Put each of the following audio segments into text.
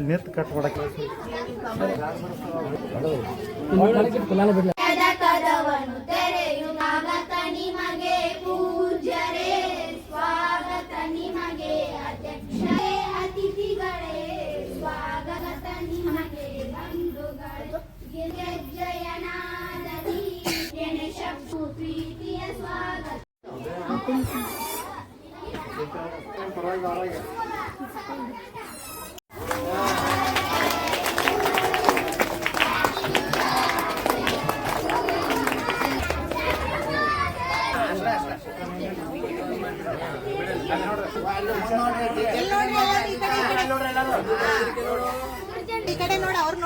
ನಿತ್ ಕಟ್ಕೊಡಕ್ಕೆ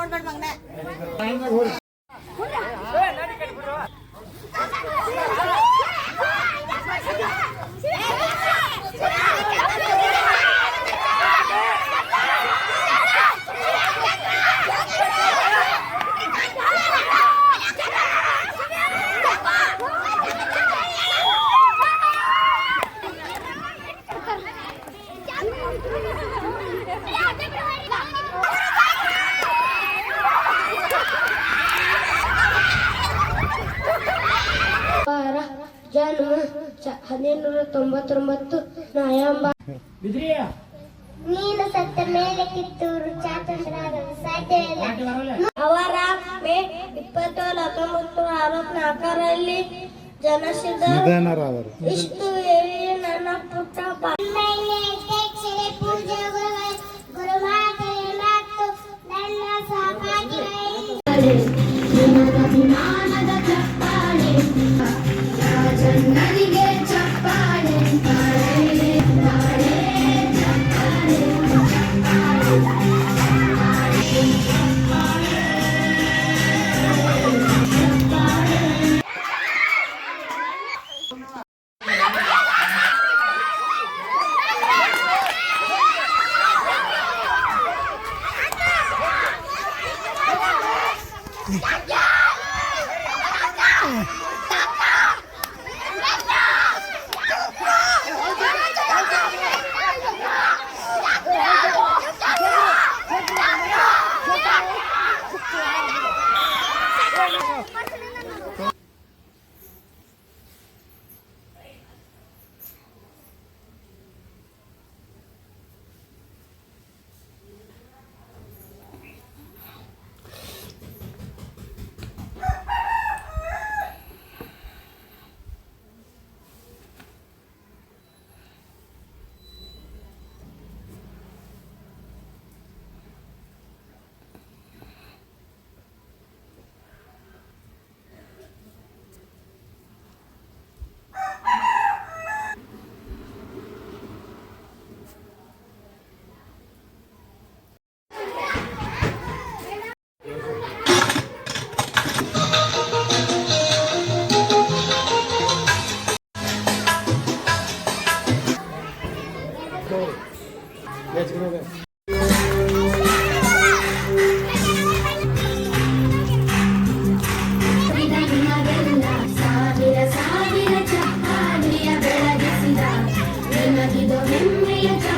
गड़बड़ मंगना है ಹದಿನೆಂಟುನೂರ ತೊಂಬತ್ತೊಂಬತ್ತು ನವೆಂಬರ್ ನೀನು ಸತ್ತ ಮೇಲೆ ಕಿತ್ತೂರು ಚಾಚಂದ್ರಾಗಲು ಸಾಧ್ಯವಿಲ್ಲ. ಅವರ ಮೇ ಇಪ್ಪತ್ತೇಳು ಹತ್ತೊಂಬತ್ತು ಅರವತ್ನಾಲ್ಕರಲ್ಲಿ ಜನಿಸಿದ ನಿಧನರ ಇಷ್ಟು ಹೇಳಿ ನನ್ನ ಪುಟ್ಟ 나가자! 나가자! Thank you.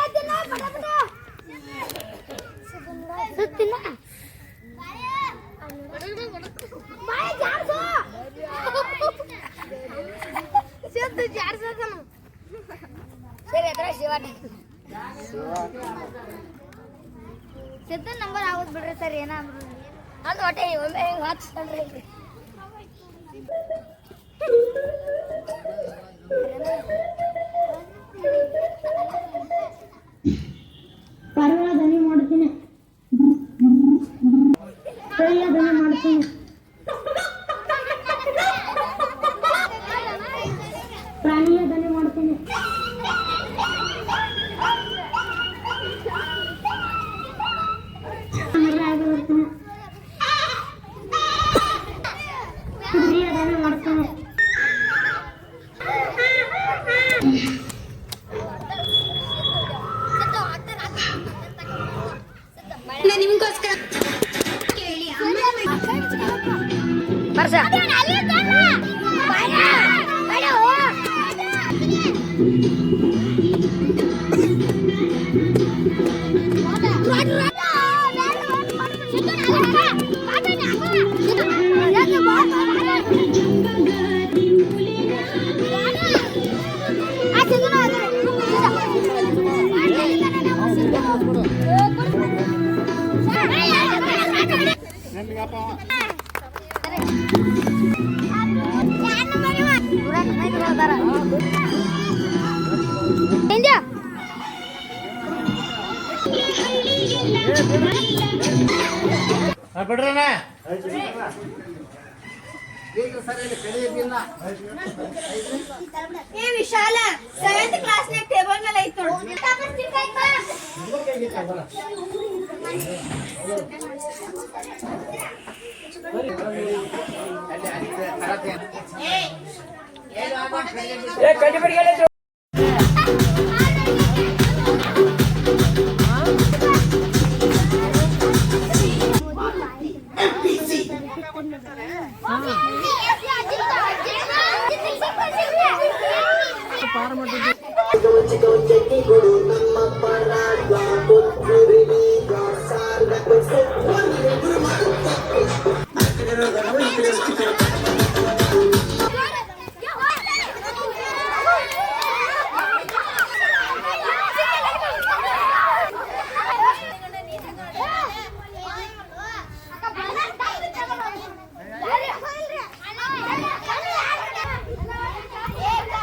ಹಿಂಗೆ ಬಿಡ್ರಣ್ಣ ಏ ವಿಶಾಲ ಸೆವೆಂತ್ ಕ್ಲಾಸ್ನಾಗ ಟೇಬಲ್ ಮೇಲೆ ಐತ್ ನೋಡು ಅದಕ್ಕೆ ಲಕ್ಷ ನೋಡ್ರಿ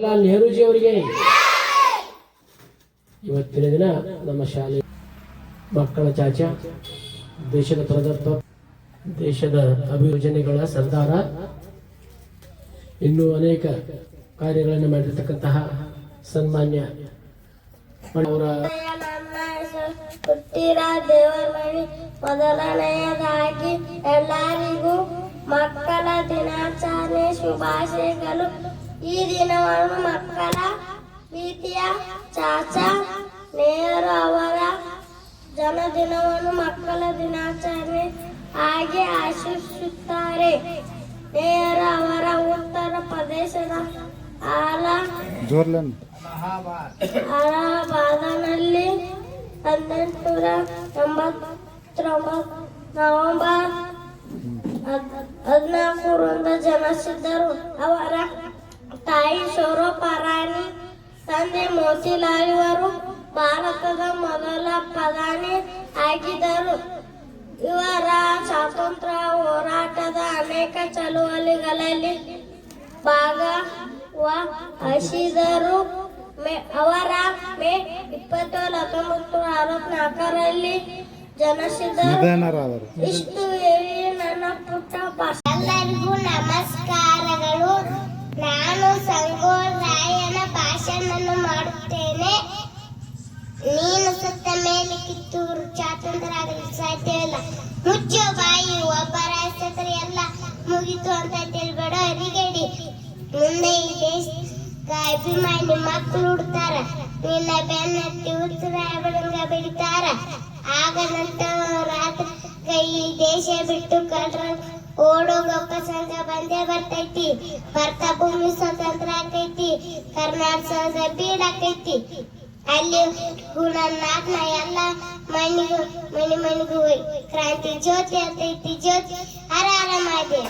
ಜವಾಹರ್ಲಾಲ್ ನೆಹರೂಜಿ ಅವರಿಗೆ. ಇವತ್ತಿನ ದಿನ ನಮ್ಮ ಶಾಲೆ ಮಕ್ಕಳ ಚಾಚ, ದೇಶದ ಪ್ರದತ್ವ ದೇಶದ ಅಭಿಯೋಜನೆಗಳ ಸರ್ದಾರ. ಇನ್ನೂ ಅನೇಕ ಕಾರ್ಯಗಳನ್ನು ಮಾಡಿರ್ತಕ್ಕಂತಹ ಸನ್ಮಾನ್ಯ ಅವರ ಮೊದಲನೆಯದಾಗಿ ಎಲ್ಲರಿಗೂ ಮಕ್ಕಳ ದಿನಾಚರಣೆ ಶುಭಾಶಯಗಳು. ಈ ದಿನವನ್ನು ಮಕ್ಕಳ ಪ್ರೀತಿಯ ಚಾಚಾ ನೆಹರು ಅವರ ಜನ್ಮದಿನವನ್ನು ಮಕ್ಕಳ ದಿನಾಚರಣೆ ಹಾಗೆ ಆಶಿಸುತ್ತಾರೆ ನೆಹರು ಅವರ ಉತ್ತರ ಪ್ರದೇಶದ ಅಲಹಾಬಾದ್ನಲ್ಲಿ ಹದಿನೆಂಟುನೂರ ಎಂಬತ್ತೊಂಬತ್ತು ನವೆಂಬರ್ ಹದಿನಾಲ್ಕರಿಂದ ಜನಿಸಿದ್ದರು ಅವರ ತಾಯಿ ಶೋರೋಪರಾಣಿ ತಂದೆ ಮೋತಿಲಾಲ್ ಇವರು ಭಾರತದ ಮೊದಲ ಪ್ರಧಾನಿ ಆಗಿದ್ದರು. ಇವರ ಸ್ವಾತಂತ್ರ್ಯ ಹೋರಾಟದ ಅನೇಕ ಚಳುವಳಿಗಳಲ್ಲಿ ಭಾಗವಹಿಸಿದರು. ಮೇ ಅವರ ಮೇ ಇಪ್ಪತ್ತೇಳು ಹತ್ತೊಂಬತ್ತು ಅರವತ್ನಾಲ್ಕರಲ್ಲಿ ಜನಿಸಿದರು. ಇಷ್ಟು ಹೇಳಿ ನನ್ನ ಪುಟ್ಟ ಭಾಷೆ. ನಾನು ಸಂಗೋರಾಯನ ಭಾಷಣನ್ನು ಮಾಡುತ್ತೇನೆ. ನೀನು ಸತ್ತ ಮೇಲೆ ಕಿತ್ತೂರು ಆಗಲು ಸಾಧ್ಯವಿಲ್ಲ ಮುಚ್ಚೋ ಬಾಯಿ ಒಬ್ಬರ ಸತ್ತರೆ ಎಲ್ಲ ಮುಗಿತು ಅಂತ ತಿಳ್ಬೇಡ, ಅರಿಗೇಡಿ. ಮುಂದೆ ಈ ದೇಶ ಅಭಿಮಾನಿ ಮಕ್ಕಳು ಹುಡ್ತಾರ. ನಿನ್ನ ಬೆನ್ನತ್ತಿ ಉತ್ತರ ಬೆಳಿತಾರ. ಆಗ ನಂತರ ರಾತ್ರಿ ಈ ದೇಶ ಬಿಟ್ಟು ಕಳ್ರ ಓಡೋಗಪ್ಪ ಸಂಘ ಬಂದೇ ಬರ್ತೈತಿ ಭರ್ತ ಭೂಮಿ ಸ್ವತಂತ್ರ ಆಕೈತಿ ಕರ್ನಾಟಕ ಬೀಡಾಕೈತಿ ಅಲ್ಲಿ ಗುಣನಾಥ್ನ ಎಲ್ಲ ಮಣ್ಣಿಗೂ ಮಣಿ ಮಣಿಗೂ ಕ್ರಾಂತಿ ಜ್ಯೋತಿ ಅಂತೈತಿ ಜ್ಯೋತಿ ಹರ ಹರ ಮಾದೆ